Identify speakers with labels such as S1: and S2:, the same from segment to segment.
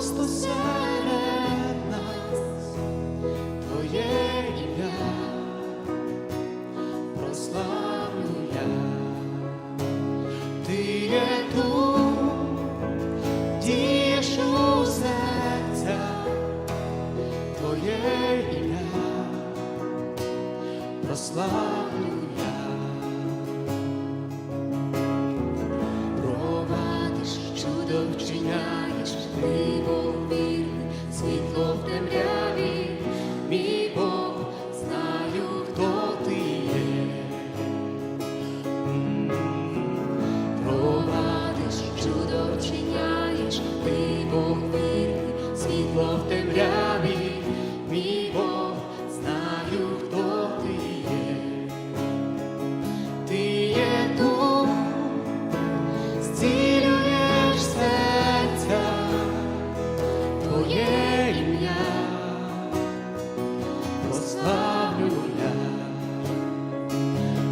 S1: rosto céu.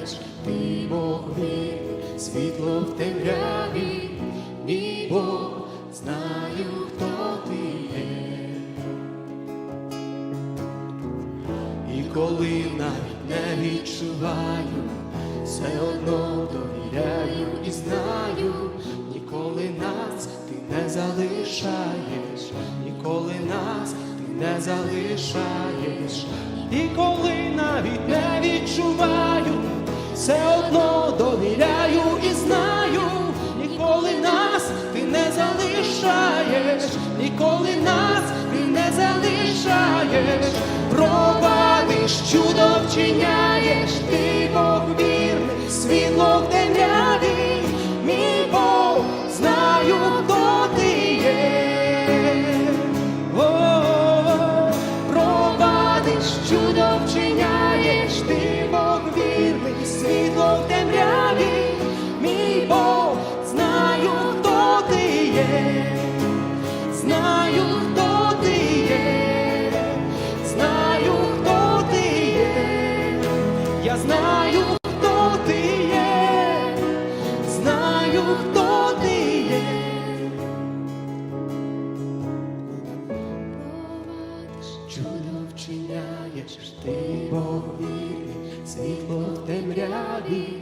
S1: знаєш, ти
S2: Бог
S1: вірний, світло в темряві, мій Бог, знаю, хто ти є. І коли навіть не відчуваю, все одно довіряю і знаю, ніколи нас ти не залишаєш, ніколи нас. ти Не залишаєш, і коли навіть не відчуваю все одно довіряю і знаю, ніколи нас ти не залишаєш, ніколи нас ти не залишаєш. віриш, ти Бог вірний, світло в темряві.